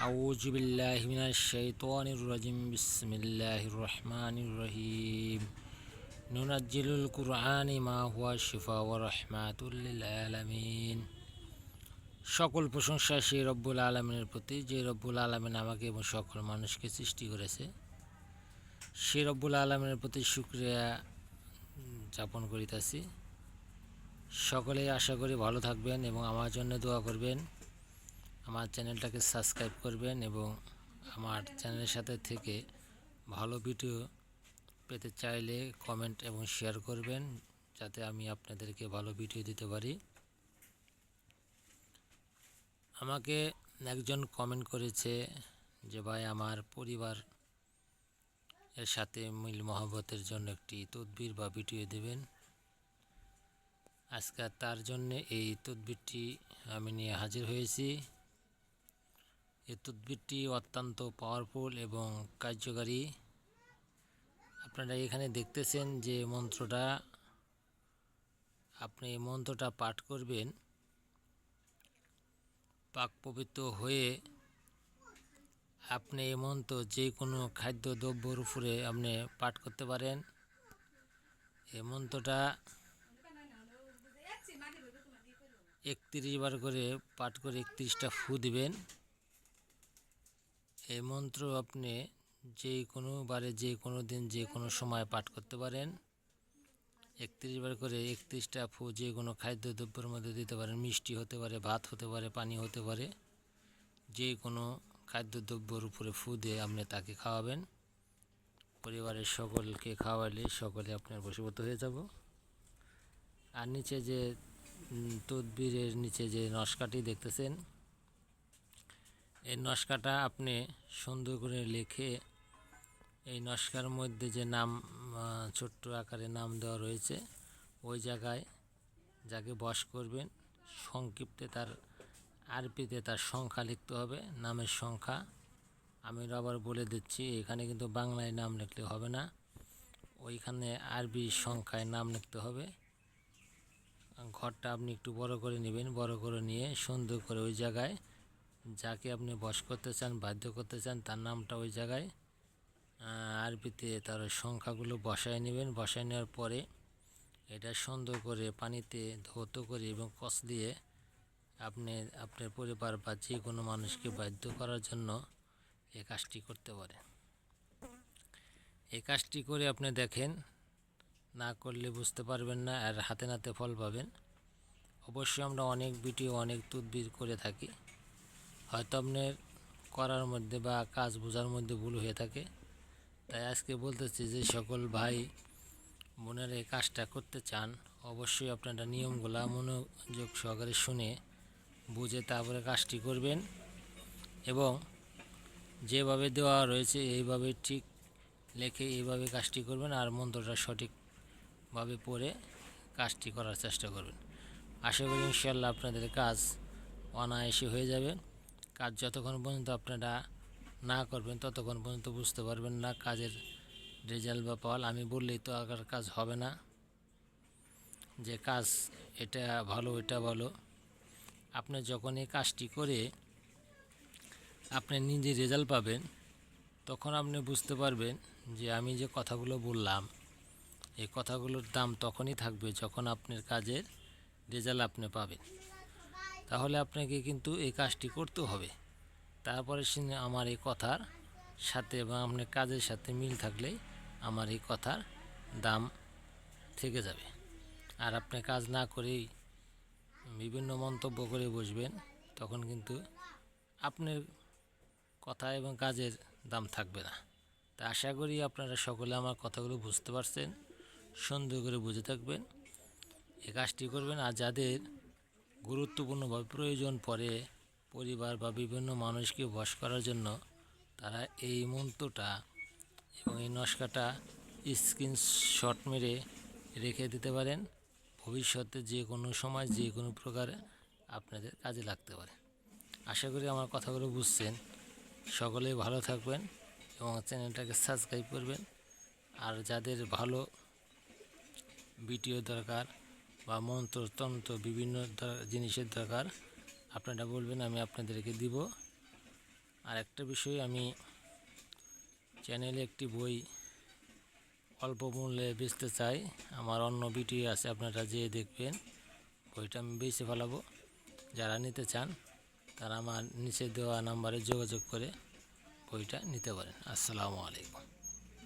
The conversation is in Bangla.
أعوذ بالله من الشيطان الرجيم بسم الله الرحمن الرحيم ننزل القرآن ما هو شفاء ورحمة للعالمين সকল প্রশংসা সেই রব্বুল আলমিনের প্রতি যে রব্বুল আলমিন আমাকে এবং সকল মানুষকে সৃষ্টি করেছে সে রব্বুল আলমিনের প্রতি শুক্রিয়া যাপন করিতেছি সকলেই আশা করি ভালো থাকবেন এবং আমার জন্য দোয়া করবেন আমার চ্যানেলটাকে সাবস্ক্রাইব করবেন এবং আমার চ্যানেলের সাথে থেকে ভালো ভিডিও পেতে চাইলে কমেন্ট এবং শেয়ার করবেন, যাতে আমি আপনাদেরকে ভালো ভিডিও দিতে পারি। আমাকে একজন কমেন্ট করেছে যে, ভাই, আমার পরিবার এর সাথে মিল মহব্বতের জন্য একটি তদবির বা ভিডিও দেবেন। আজকে তার জন্য এই তদবিরটি আমি নিয়ে হাজির হয়েছি। এই তদবিরটি অত্যন্ত পাওয়ারফুল এবং কার্যকারী। আপনারা এখানে দেখতেছেন যে মন্ত্রটা, আপনি এই মন্ত্রটা পাঠ করবেন, পাক পবিত্র হয়ে আপনি এই মন্ত্র যে কোনো খাদ্য দ্রব্যর উপরে আপনি পাঠ করতে পারেন। এই মন্ত্রটা একত্রিশ বার করে পাঠ করে একত্রিশটা ফু দিবেন। এই মন্ত্র আপনি যে কোনো বারে, যে কোনো দিন, যে কোনো সময় পাঠ করতে পারেন। একত্রিশ বার করে একত্রিশটা ফু যে কোনো খাদ্য দ্রব্যের মধ্যে দিতে পারেন। মিষ্টি হতে পারে, ভাত হতে পারে, পানি হতে পারে। যে কোনো খাদ্যদ্রব্যর উপরে ফু দিয়ে আপনি তাকে খাওয়াবেন। পরিবারের সকলকে খাওয়ালে সকলে আপনার বশীভূত হয়ে যাব। আর নিচে যে তদবিরের নিচে যে নস্কাটি দেখতেছেন এই নস্কাটা আপনি সুন্দর করে লিখে এই নস্কার মধ্যে যে নাম ছোট্ট আকারে নাম দেওয়া রয়েছে, ওই জায়গায় যাকে বস করবেন, সংক্ষিপ্তে তার আরবিতে তার সংখ্যা লিখতে হবে, নামের সংখ্যা। আমি আবার বলে দিচ্ছি, এখানে কিন্তু বাংলায় নাম লিখলে হবে না, ওইখানে আরবি সংখ্যায় নাম লিখতে হবে। ঘরটা আপনি একটু বড় করে নেবেন, বড় করে নিয়ে সুন্দর করে ওই জায়গায় যাকে আপনি বস করতে চান, বাধ্য করতে চান, তার নামটা ওই জায়গায় আরবিতে তার সংখ্যাগুলো বসায় নেবেন। বসায় নেওয়ার পরে এটা সুন্দর করে পানিতে ধৌত করে এবং কষ দিয়ে আপনি, আপনার পরিবার বা যে কোনো মানুষকে বাধ্য করার জন্য এই কাজটি করতে পারে। এই কাজটি করে আপনি দেখেন, না করলে বুঝতে পারবেন না আর হাতে নাতে ফল পাবেন। অবশ্যই আমরা অনেক ভিডিও, অনেক তুদবির করে থাকি। হয়তো আপনার করার মধ্যে বা কাজ বোঝার মধ্যে ভুল হয়ে থাকে। তাই আজকে বলতেছি যে সকল ভাই বোনের এই কাজটা করতে চান, অবশ্যই আপনারা নিয়মগুলা মনোযোগ সহকারে শুনে বুঝে তারপরে কাজটি করবেন এবং যেভাবে দেওয়া রয়েছে এইভাবে ঠিক লেখে এইভাবে কাজটি করবেন আর মন্ত্রটা সঠিকভাবে পড়ে কাজটি করার চেষ্টা করবেন। আশা করি ইনশাল্লাহ আপনাদের কাজ অনায়াসে হয়ে যাবে। কাজ যতক্ষণ পর্যন্ত আপনারা না করবেন, ততক্ষণ পর্যন্ত বুঝতে পারবেন না কাজের রেজাল্ট বা ফল। আমি বললেই তো আগার কাজ হবে না। যে কাজ এটা ভালো এটা ভালো। আপনি যখন এই কাজটি করে আপনি নিজে রেজাল্ট পাবেন, তখন আপনি বুঝতে পারবেন যে আমি যে কথাগুলো বললাম, এই কথাগুলোর দাম তখনই থাকবে যখন আপনার কাজের রেজাল্ট আপনি পাবেন। তাহলে আপনাকে কিন্তু এই কাজটি করতে হবে। তারপরে আমার এই কথার সাথে বা আপনার কাজের সাথে মিল থাকলে আমার এই কথার দাম থেকে যাবে। আর আপনি কাজ না করেই বিভিন্ন মন্তব্য করে বসবেন, তখন কিন্তু আপনার কথা এবং কাজের দাম থাকবে না। তা আশা করি আপনারা সকলে আমার কথাগুলো বুঝতে পারছেন, সুন্দর করে বুঝে থাকবেন, এই কাজটি করবেন। আর যাদের গুরুত্বপূর্ণভাবে প্রয়োজন পড়ে পরিবার বা বিভিন্ন মানুষকে বস করার জন্য তারা এই মন্ত্রটা এবং এই নস্কাটা স্ক্রিনশট মেরে রেখে দিতে পারেন। ভবিষ্যতে যে কোনো সময় যে কোনো প্রকারে আপনাদের কাজে লাগতে পারে। আশা করি আমার কথাগুলো বুঝছেন। সকলেই ভালো থাকবেন এবং চ্যানেলটাকে সাবস্ক্রাইব করবেন। আর যাদের ভালো ভিডিও দরকার বা মন্ত্রতন্ত্র বিভিন্ন জিনিসের দরকার, আপনারা বলবেন, আমি আপনাদেরকে দিব। আর একটা বিষয়, আমি চ্যানেলে একটি বই অল্প মূল্যে বেচতে চাই। আমার অন্য ভিডিও আছে, আপনারা যেয়ে দেখবেন। বইটা আমি বেছে ফেলাবো। যারা নিতে চান, তারা আমার নিচে দেওয়া নাম্বারে যোগাযোগ করে বইটা নিতে পারেন। আসসালামু আলাইকুম।